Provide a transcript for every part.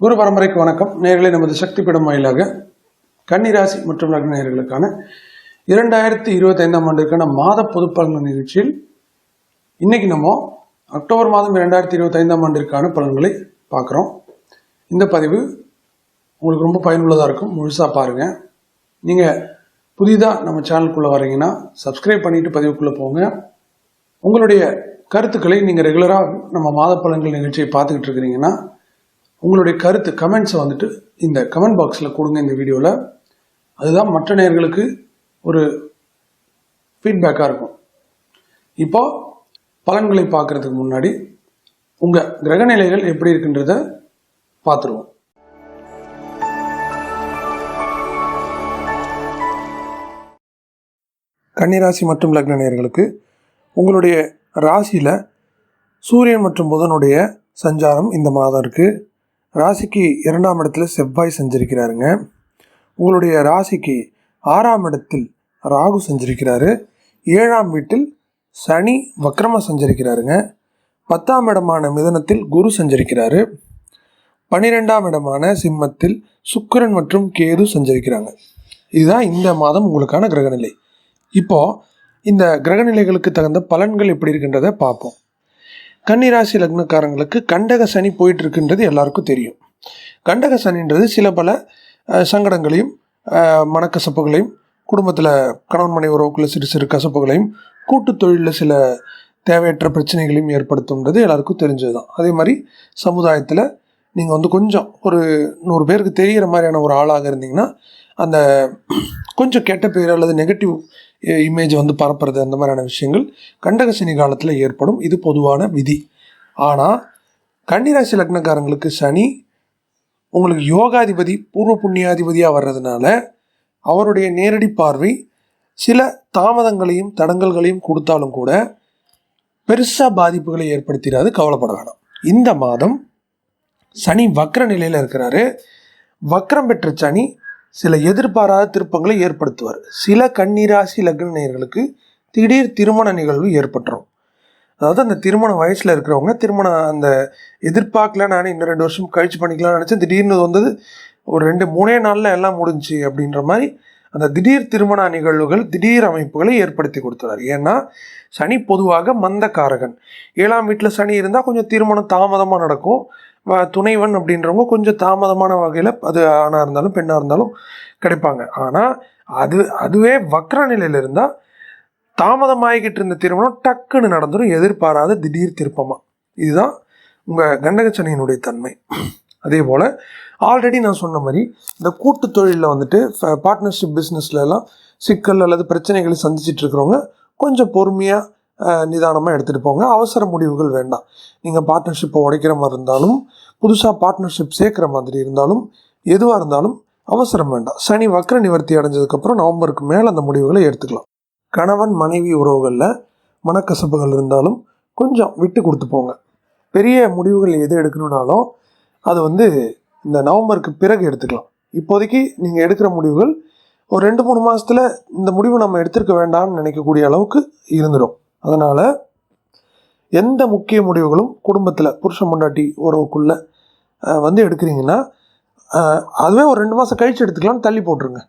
குரு பரம்பரைக்கு வணக்கம். நேர்களை நமது சக்தி பீடம் வாயிலாக கன்னிராசி மற்றும் லக்ன நேர்களுக்கான இரண்டாயிரத்தி இருபத்தைந்தாம் ஆண்டிற்கான மாத பொது பலன்கள் நிகழ்ச்சியில் இன்னைக்கு நம்ம அக்டோபர் மாதம் இரண்டாயிரத்தி இருபத்தைந்தாம் ஆண்டிற்கான பலன்களை பார்க்குறோம். இந்த பதிவு உங்களுக்கு ரொம்ப பயனுள்ளதாக இருக்கும். முழுசாக பாருங்கள் நீங்கள் புதிதாக நம்ம சேனலுக்குள்ளே வரீங்கன்னா சப்ஸ்கிரைப் பண்ணிட்டு பதிவுக்குள்ளே போங்க. உங்களுடைய கருத்துக்களை நீங்கள் ரெகுலராக நம்ம மாத பலன்கள் நிகழ்ச்சியை பார்த்துக்கிட்டு இருக்கிறீங்கன்னா உங்களுடைய கருத்து கமெண்ட்ஸை வந்துட்டு இந்த கமெண்ட் பாக்ஸில் கொடுங்க இந்த வீடியோவில் அதுதான் மற்ற நேர்களுக்கு ஒரு ஃபீட்பேக்காக இருக்கும். இப்போ பலன்களை பார்க்கறதுக்கு முன்னாடி உங்கள் கிரகநிலைகள் எப்படி இருக்குன்றத பார்த்துருவோம். கன்னிராசி மற்றும் லக்ன நேயர்களுக்கு உங்களுடைய ராசியில் சூரியன் மற்றும் புதனுடைய சஞ்சாரம் இந்த மாதம் இருக்குது ராசிக்கு இரண்டாம் இடத்துல செவ்வாய் செஞ்சிருக்கிறாருங்க. உங்களுடைய ராசிக்கு ஆறாம் இடத்தில் ராகு செஞ்சிருக்கிறாரு. ஏழாம் வீட்டில் சனி வக்ரம செஞ்சிருக்கிறாருங்க. பத்தாம் இடமான மிதனத்தில் குரு செஞ்சிருக்கிறாரு. பன்னிரெண்டாம் இடமான சிம்மத்தில் சுக்கரன் மற்றும் கேது செஞ்சிருக்கிறாங்க. இதுதான் இந்த மாதம் உங்களுக்கான கிரகநிலை. இப்போது இந்த கிரகநிலைகளுக்கு தகுந்த பலன்கள் எப்படி இருக்கின்றதை பார்ப்போம். கன்னிராசி லக்னக்காரங்களுக்கு கண்டக சனி போயிட்டு இருக்குன்றது எல்லாருக்கும் தெரியும். கண்டக சனின்றது சில பல சங்கடங்களையும் மனக்கசப்புகளையும் குடும்பத்தில் கணவன் மனை உறவுக்குள்ள சிறு சிறு கசப்புகளையும் கூட்டு தொழிலில் சில தேவையற்ற பிரச்சனைகளையும் ஏற்படுத்தும்ன்றது எல்லாருக்கும் தெரிஞ்சது தான் அதே மாதிரி சமுதாயத்தில் நீங்கள் வந்து கொஞ்சம் ஒரு நூறு பேருக்கு தெரிகிற மாதிரியான ஒரு ஆளாக இருந்தீங்கன்னா அந்த கொஞ்சம் கெட்ட பேர் அல்லது நெகட்டிவ் இமேஜ் வந்து பரப்புறது அந்த மாதிரியான விஷயங்கள் கண்டகசனி காலத்தில் ஏற்படும். இது பொதுவான விதி. ஆனால் கன்னிராசி லக்னக்காரங்களுக்கு சனி உங்களுக்கு யோகாதிபதி பூர்வ புண்ணியாதிபதியாக வர்றதுனால அவருடைய நேரடி பார்வை சில தாமதங்களையும் தடங்கல்களையும் கொடுத்தாலும் கூட பெருசாக பாதிப்புகளை ஏற்படுத்திடாது கவலைப்பட வேணாம். இந்த மாதம் சனி வக்ர நிலையில் இருக்கிறாரு. வக்ரம் பெற்ற சனி சில எதிர்பாராத திருப்பங்களை ஏற்படுத்துவார். சில கண்ணீராசி லக்ன நேயர்களுக்கு திடீர் திருமண நிகழ்வு ஏற்பட்டுரும். அதாவது அந்த திருமண வயசில் இருக்கிறவங்க திருமணம் அந்த எதிர்பார்க்கல நானே இன்னும் ரெண்டு வருஷம் கழிச்சு பண்ணிக்கலாம்னு நினச்சேன். திடீர்னு வந்தது ஒரு ரெண்டு மூணே நாளில் எல்லாம் முடிஞ்சுச்சு அப்படின்ற மாதிரி அந்த திடீர் திருமண நிகழ்வுகள் திடீர் அமைப்புகளை ஏற்படுத்தி கொடுத்துறாரு ஏன்னா சனி பொதுவாக மந்தக்காரகன். ஏழாம் வீட்டில் சனி இருந்தால் கொஞ்சம் திருமணம் தாமதமாக நடக்கும். வ- துணைவன் அப்படின்றவங்க கொஞ்சம் தாமதமான வகையில் அது ஆணாக இருந்தாலும் பெண்ணாக இருந்தாலும் கிடைப்பாங்க. ஆனால் அது அதுவே வக்ர நிலையில் இருந்தால் தாமதமாகிக்கிட்டு இருந்த திருமணம் டக்குன்னு நடந்துடும் எதிர்பாராத திடீர் திருப்பமாக இதுதான் உங்கள் கண்டகச்சனையினுடைய தன்மை. அதே போல் ஆல்ரெடி நான் சொன்ன மாதிரி இந்த கூட்டு தொழிலில் வந்துட்டு பார்ட்னர்ஷிப் பிஸ்னஸ்லலாம் சிக்கல் அல்லது பிரச்சனைகளை சந்திச்சுட்டு இருக்கிறவங்க கொஞ்சம் பொறுமையாக நிதானமாக எடுத்துகிட்டு போங்க. அவசர முடிவுகள் வேண்டாம். நீங்கள் பார்ட்னர்ஷிப்பை உடைக்கிற மாதிரி இருந்தாலும் புதுசாக பார்ட்னர்ஷிப் சேர்க்குற மாதிரி இருந்தாலும் எதுவாக இருந்தாலும் அவசரம் வேண்டாம். சனி வக்கர நிவர்த்தி அடைஞ்சதுக்கப்புறம் நவம்பருக்கு மேலே அந்த முடிவுகளை எடுத்துக்கலாம். கணவன் மனைவி உறவுகளில் மனக்கசப்புகள் இருந்தாலும் கொஞ்சம் விட்டு கொடுத்து போங்க. பெரிய முடிவுகள் எது எடுக்கணும்னாலும் அது வந்து இந்த நவம்பருக்கு பிறகு எடுத்துக்கலாம். இப்போதைக்கு நீங்கள் எடுக்கிற முடிவுகள் ஒரு ரெண்டு மூணு மாதத்தில் இந்த முடிவு நம்ம எடுத்திருக்க வேண்டாம்னு நினைக்கக்கூடிய அளவுக்கு இருந்துடும் அதனால் எந்த முக்கிய முடிவுகளும் குடும்பத்தில் புருஷன் பொண்டாட்டி உறவுக்குள்ள வந்து எடுக்கிறீங்கன்னா அதுவே ஒரு ரெண்டு மாதம் கழித்து எடுத்துக்கலாம்னு தள்ளி போட்டுருங்க.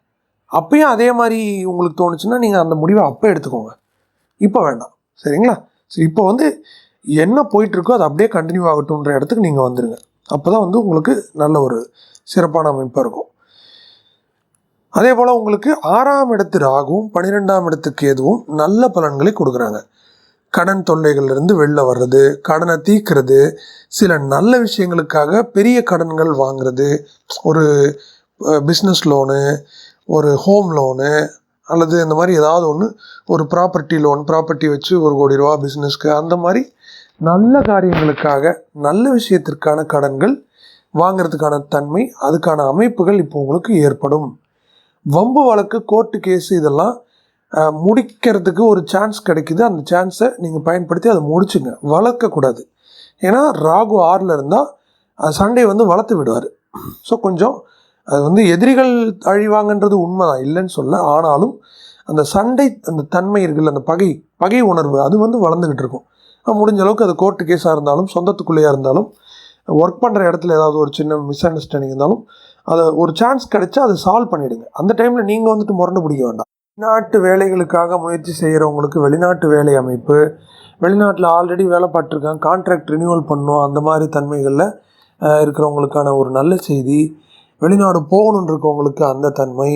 அப்பயும் அதே மாதிரி உங்களுக்கு தோணுச்சுன்னா நீங்கள் அந்த முடிவை அப்போ எடுத்துக்கோங்க. இப்போ வேண்டாம். சரிங்களா? சரி இப்போ வந்து என்ன போயிட்டுருக்கோ அது அப்படியே கண்டினியூ ஆகட்டும்ன்ற இடத்துக்கு நீங்கள் வந்துடுங்க அப்போ தான் வந்து உங்களுக்கு நல்ல ஒரு சிறப்பான அமைப்பாக இருக்கும். அதே போல் உங்களுக்கு ஆறாம் இடத்து ராகுவும் பன்னிரெண்டாம் இடத்துக்கு எதுவும் நல்ல பலன்களை கொடுக்குறாங்க. கடன் தொல்லைகள்லேருந்து வெளில வர்றது கடனை தீக்கிறது சில நல்ல விஷயங்களுக்காக பெரிய கடன்கள் வாங்குறது ஒரு பிஸ்னஸ் லோனு ஒரு ஹோம் லோனு அல்லது இந்த மாதிரி ஏதாவது ஒன்று ஒரு ப்ராப்பர்ட்டி லோன் ப்ராப்பர்ட்டி வச்சு ஒரு கோடி ரூபா பிஸ்னஸ்க்கு அந்த மாதிரி நல்ல காரியங்களுக்காக நல்ல விஷயத்திற்கான கடன்கள் வாங்கிறதுக்கான தன்மை அதுக்கான அமைப்புகள் இப்போ உங்களுக்கு ஏற்படும். வம்பு வழக்கு கோர்ட்டு கேஸ் இதெல்லாம் முடிக்கிறதுக்கு ஒரு சான்ஸ் கிடைக்குது. அந்த சான்ஸை நீங்கள் பயன்படுத்தி அதை முடிச்சுங்க. வளர்க்கக்கூடாது ஏன்னா ராகு ஆறில் இருந்தால் சண்டே வந்து வளர்த்து விடுவார். ஸோ கொஞ்சம் அது வந்து எதிரிகள் அழிவாங்கன்றது உண்மைதான். இல்லைன்னு சொல்ல ஆனாலும் அந்த சண்டை அந்த தன்மை இருக்குல்ல அந்த பகை பகை உணர்வு அது வந்து வளர்ந்துக்கிட்டு இருக்கும். முடிஞ்ச அளவுக்கு அது கோர்ட்டு கேஸாக இருந்தாலும் சொந்தத்துக்குள்ளேயா இருந்தாலும் ஒர்க் பண்ணுற இடத்துல ஏதாவது ஒரு சின்ன மிஸ் அண்டர்ஸ்டாண்டிங் இருந்தாலும் அதை ஒரு சான்ஸ் கிடைச்சா அதை சால்வ் பண்ணிவிடுங்க அந்த டைமில் நீங்கள் வந்துட்டு முரண்டு பிடிக்க வேண்டாம். வெளிநாட்டு வேலைகளுக்காக முயற்சி செய்கிறவங்களுக்கு வெளிநாட்டு வேலை அமைப்பு வெளிநாட்டில் ஆல்ரெடி வேலை பார்த்துருக்காங்க கான்ட்ராக்ட் ரினியூவல் பண்ணும் அந்த மாதிரி தன்மைகளில் இருக்கிறவங்களுக்கான ஒரு நல்ல செய்தி வெளிநாடு போகணுன்னு இருக்கவங்களுக்கு அந்த தன்மை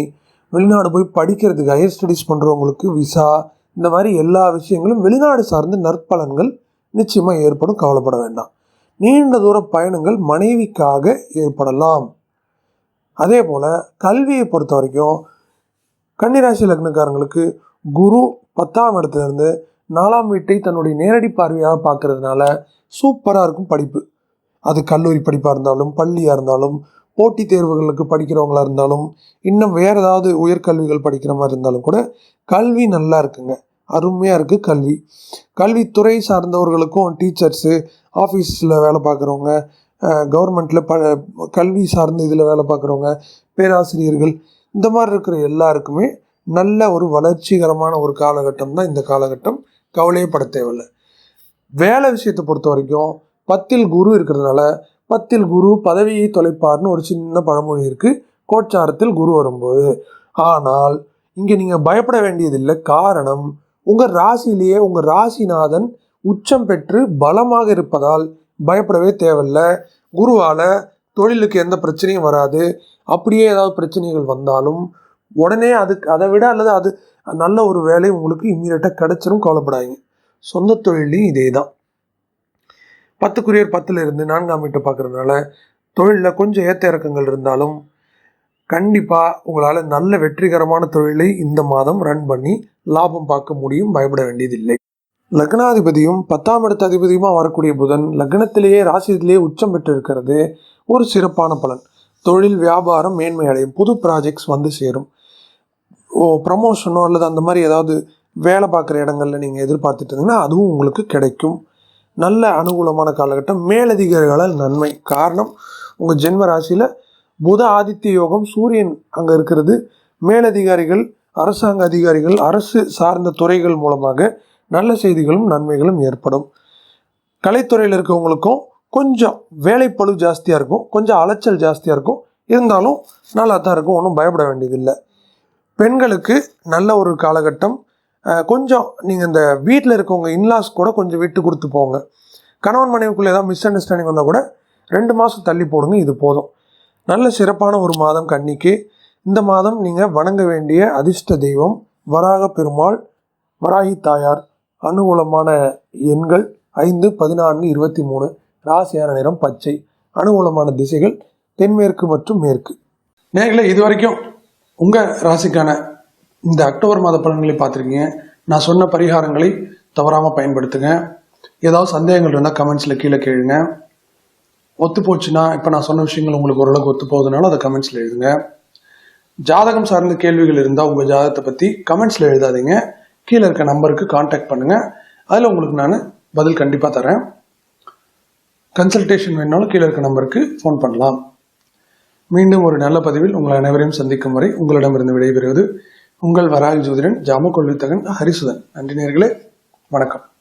வெளிநாடு போய் படிக்கிறதுக்கு ஹையர் ஸ்டடீஸ் பண்ணுறவங்களுக்கு விசா இந்த மாதிரி எல்லா விஷயங்களும் வெளிநாடு சார்ந்த நற்பலன்கள் நிச்சயமாக ஏற்படும். கவலைப்பட வேண்டாம். நீண்ட தூர பயணங்கள் மனைவிக்காக ஏற்படலாம். அதே போல் கல்வியை பொறுத்த வரைக்கும் கன்னிராசி லக்னக்காரங்களுக்கு குரு பத்தாம் இடத்துலேருந்து நாலாம் வீட்டை தன்னுடைய நேரடி பார்வையாக பார்க்கறதுனால சூப்பராக இருக்கும் படிப்பு. அது கல்லூரி படிப்பாக இருந்தாலும் பள்ளியாக இருந்தாலும் போட்டித் தேர்வுகளுக்கு படிக்கிறவங்களா இருந்தாலும் இன்னும் வேறு ஏதாவது உயர்கல்விகள் படிக்கிற மாதிரி இருந்தாலும் கூட கல்வி நல்லா இருக்குங்க. அருமையாக இருக்குது கல்வி. கல்வித்துறை சார்ந்தவர்களுக்கும் டீச்சர்ஸு ஆஃபீஸில் வேலை பார்க்குறவங்க கவர்மெண்ட்டில் ப கல்வி சார்ந்த இதில் வேலை பார்க்குறவங்க பேராசிரியர்கள் இந்த மாதிரி இருக்கிற எல்லாருக்குமே நல்ல ஒரு வளர்ச்சிகரமான ஒரு காலகட்டம் தான் இந்த காலகட்டம். கவலையப்பட தேவையில்லை. வேலை விஷயத்தை பொறுத்த வரைக்கும் பத்தில் குரு இருக்கிறதுனால பத்தில் குரு பதவியை தொலைப்பார்னு ஒரு சின்ன பழமொழி இருக்குது கோச்சாரத்தில் குரு வரும்போது. ஆனால் இங்கே நீங்கள் பயப்பட வேண்டியதில்லை. காரணம் உங்கள் ராசியிலேயே உங்கள் ராசிநாதன் உச்சம் பெற்று பலமாக இருப்பதால் பயப்படவே தேவையில்லை. குருவால் தொழிலுக்கு எந்த பிரச்சனையும் வராது. அப்படியே ஏதாவது பிரச்சனைகள் வந்தாலும் உடனே அதுக்கு அதை விட அல்லது அது நல்ல ஒரு வேலை உங்களுக்கு இம்மீடியட்டாக கிடச்சிரும் கவலைப்படாதீங்க. சொந்த தொழிலையும் இதே தான் பத்துக்குரியர் பத்தில் இருந்து நான்காம் வீட்டை பார்க்குறதுனால தொழிலில் கொஞ்சம் ஏற்ற இறக்கங்கள் இருந்தாலும் கண்டிப்பாக உங்களால் நல்ல வெற்றிகரமான தொழிலை இந்த மாதம் ரன் பண்ணி லாபம் பார்க்க முடியும் பயப்பட வேண்டியதில்லை. லக்னாதிபதியும் பத்தாம் இடத்த அதிபதியுமாக வரக்கூடிய புதன் லக்னத்திலேயே ராசியிலேயே உச்சம் பெற்று இருக்கிறது ஒரு சிறப்பான பலன். தொழில் வியாபாரம் மேன்மை அடையும். புது ப்ராஜெக்ட்ஸ் வந்து சேரும். ஓ ப்ரமோஷனோ அல்லது அந்த மாதிரி ஏதாவது வேலை பார்க்குற இடங்களில் நீங்கள் எதிர்பார்த்துட்டு இருந்தீங்கன்னா அதுவும் உங்களுக்கு கிடைக்கும். நல்ல அனுகூலமான காலகட்டம். மேலதிகாரிகளால் நன்மை. காரணம் உங்கள் ஜென்ம ராசியில் புத ஆதித்ய யோகம் சூரியன் அங்கே இருக்கிறது. மேலதிகாரிகள் அரசாங்க அதிகாரிகள் அரசு சார்ந்த துறைகள் மூலமாக நல்ல செய்திகளும் நன்மைகளும் ஏற்படும். கலைத்துறையில் இருக்கவங்களுக்கும் கொஞ்சம் வேலைப்பளு ஜாஸ்தியாக இருக்கும் கொஞ்சம் அலைச்சல் ஜாஸ்தியாக இருக்கும். இருந்தாலும் நல்லா தான் இருக்கும் ஒன்றும் பயப்பட வேண்டியதில்லை. பெண்களுக்கு நல்ல ஒரு காலகட்டம். கொஞ்சம் நீங்கள் இந்த வீட்டில் இருக்கவங்க இன்லாஸ் கூட கொஞ்சம் விட்டு கொடுத்து போங்க. கணவன் மனைவிக்குள்ளே ஏதாவது மிஸ் அண்டர்ஸ்டாண்டிங் வந்தால் கூட ரெண்டு மாதம் தள்ளி போடுங்க இது போதும். நல்ல சிறப்பான ஒரு மாதம் கன்னிக்கு. இந்த மாதம் நீங்கள் வணங்க வேண்டிய அதிர்ஷ்ட தெய்வம் வராக பெருமாள் வராகி தாயார் அனுகூலமான எண்கள் ஐந்து பதினான்கு இருபத்தி மூணு ராசியான நிறம் பச்சை அனுகூலமான திசைகள் தென்மேற்கு மற்றும் மேற்கு. நேர்களை இது வரைக்கும் உங்கள் ராசிக்கான இந்த அக்டோபர் மாத பலன்களை பார்த்துருக்கீங்க. நான் சொன்ன பரிகாரங்களை தவறாமல் பயன்படுத்துங்க. ஏதாவது சந்தேகங்கள் இருந்தால் கமெண்ட்ஸில் கீழே கேளுங்க. ஒத்து போச்சுன்னா இப்போ நான் சொன்ன விஷயங்கள் உங்களுக்கு ஓரளவுக்கு ஒத்து போகுதுனால அதை கமெண்ட்ஸில் எழுதுங்க. ஜாதகம் சார்ந்த கேள்விகள் இருந்தால் உங்கள் ஜாதகத்தை பற்றி கமெண்ட்ஸில் எழுதாதீங்க. கீழே இருக்க நம்பருக்கு காண்டாக்ட் பண்ணுங்கள் அதில் உங்களுக்கு நான் பதில் கண்டிப்பாக தரேன். கன்சல்டேஷன் வேணாலும் கீழே இருக்க நம்பருக்கு ஃபோன் பண்ணலாம். மீண்டும் ஒரு நல்ல பதிவில் உங்கள் அனைவரையும் சந்திக்கும் வரை உங்களிடமிருந்து விடைபெறுவது உங்கள் வராக ஜோதிடன் ஜாம கொள்வித்தகன் ஹரிசுதன். நன்றி நேர்களே. வணக்கம்.